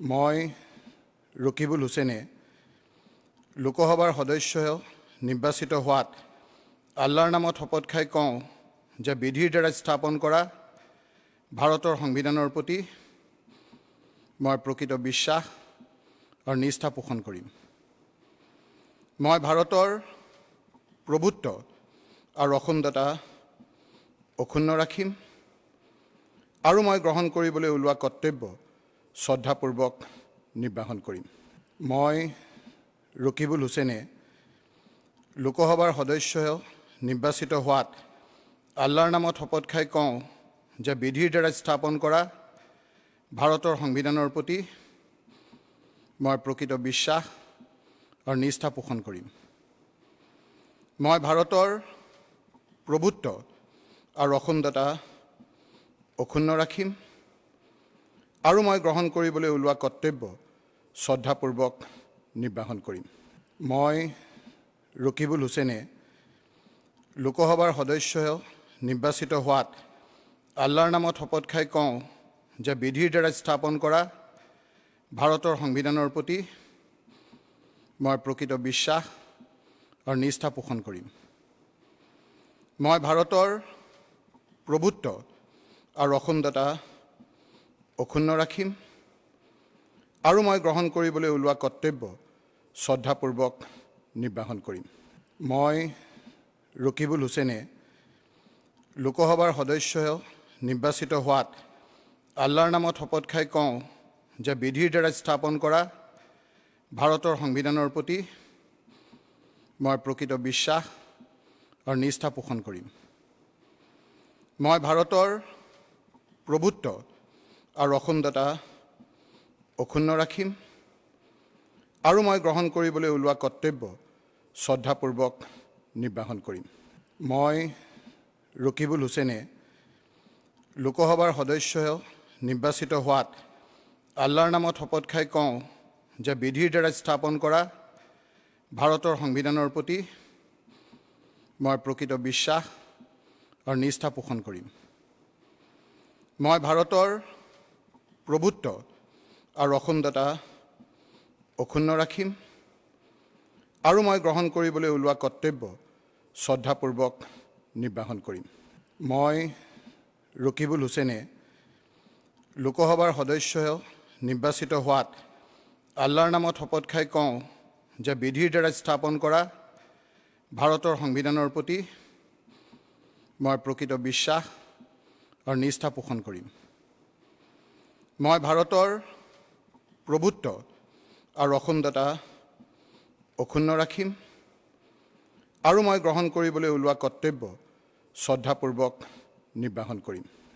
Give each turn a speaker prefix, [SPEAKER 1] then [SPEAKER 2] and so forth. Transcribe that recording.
[SPEAKER 1] মই ৰকিবুল হুছেইনে লোকসভাৰ সদস্য নিৰ্বাচিত হোৱাত আল্লাৰ নামত শপত খাই কওঁ যে বিধিৰ দ্বাৰা স্থাপন কৰা ভাৰতৰ সংবিধানৰ প্ৰতি মই প্ৰকৃত বিশ্বাস আৰু নিষ্ঠা পোষণ কৰিম। মই ভাৰতৰ প্ৰভুত্ব আৰু অখণ্ডতা অক্ষুণ্ণ ৰাখিম আৰু মই গ্ৰহণ কৰিবলৈ ওলোৱা কৰ্তব্য শ্ৰদ্ধাপূৰ্বক নিৰ্বাহন কৰিম। মই ৰকিবুল হুছেইনে লোকসভাৰ সদস্য নিৰ্বাচিত হোৱাত আল্লাৰ নামত শপত খাই কওঁ যে বিধিৰ দ্বাৰা স্থাপন কৰা ভাৰতৰ সংবিধানৰ প্ৰতি মই প্ৰকৃত বিশ্বাস আৰু নিষ্ঠা পোষণ কৰিম। মই ভাৰতৰ প্ৰভুত্ব আৰু অখণ্ডতা অক্ষুণ্ণ ৰাখিম। আৰু মই গ্ৰহণ কৰিবলৈ ওলোৱা কৰ্তব্য শ্ৰদ্ধাপূৰ্বক নিৰ্বাহন কৰিম। মই ৰকিবুল হুছেইনে লোকসভাৰ সদস্য নিৰ্বাচিত হোৱাত আল্লাৰ নামত শপত খাই কওঁ যে বিধিৰ দ্বাৰা স্থাপন কৰা ভাৰতৰ সংবিধানৰ প্ৰতি মই প্ৰকৃত বিশ্বাস আৰু নিষ্ঠা পোষণ কৰিম। মই ভাৰতৰ প্ৰভুত্ব আৰু অখণ্ডতা অক্ষুণ্ণ ৰাখিম। আৰু মই গ্ৰহণ কৰিবলৈ ওলোৱা কৰ্তব্য শ্ৰদ্ধাপূৰ্বক নিৰ্বাহন কৰিম। মই ৰকিবুল হুছেইনে লোকসভাৰ সদস্য নিৰ্বাচিত হোৱাত আল্লাৰ নামত শপত খাই কওঁ যে বিধিৰ দ্বাৰা স্থাপন কৰা ভাৰতৰ সংবিধানৰ প্ৰতি মই প্ৰকৃত বিশ্বাস আৰু নিষ্ঠা পোষণ কৰিম। মই ভাৰতৰ প্ৰভুত্ব আৰু অখণ্ডতা অক্ষুণ্ণ ৰাখিম। আৰু মই গ্ৰহণ কৰিবলৈ ওলোৱা কৰ্তব্য শ্ৰদ্ধাপূৰ্বক নিৰ্বাহন কৰিম। মই ৰকিবুল হুছেইনে লোকসভাৰ সদস্য নিৰ্বাচিত হোৱাত আল্লাৰ নামত শপত খাই কওঁ যে বিধিৰ দ্বাৰা স্থাপন কৰা ভাৰতৰ সংবিধানৰ প্ৰতি মই প্ৰকৃত বিশ্বাস আৰু নিষ্ঠা পোষণ কৰিম। মই ভাৰতৰ প্ৰভুত্ব আৰু অখণ্ডতা অক্ষুণ্ণ ৰাখিম। আৰু মই গ্ৰহণ কৰিবলৈ ওলোৱা কৰ্তব্য শ্ৰদ্ধাপূৰ্বক নিৰ্বাহন কৰিম। মই ৰকিবুল হুছেইনে লোকসভাৰ সদস্য নিৰ্বাচিত হোৱাত আল্লাৰ নামত শপত খাই কওঁ যে বিধিৰ দ্বাৰা স্থাপন কৰা ভাৰতৰ সংবিধানৰ প্ৰতি মই প্ৰকৃত বিশ্বাস আৰু নিষ্ঠা পোষণ কৰিম। মই ভাৰতৰ প্ৰভুত্ব আৰু অখণ্ডতা অক্ষুণ্ণ ৰাখিম আৰু মই গ্ৰহণ কৰিবলৈ ওলোৱা কৰ্তব্য শ্ৰদ্ধাপূৰ্বক নিৰ্বাহন কৰিম।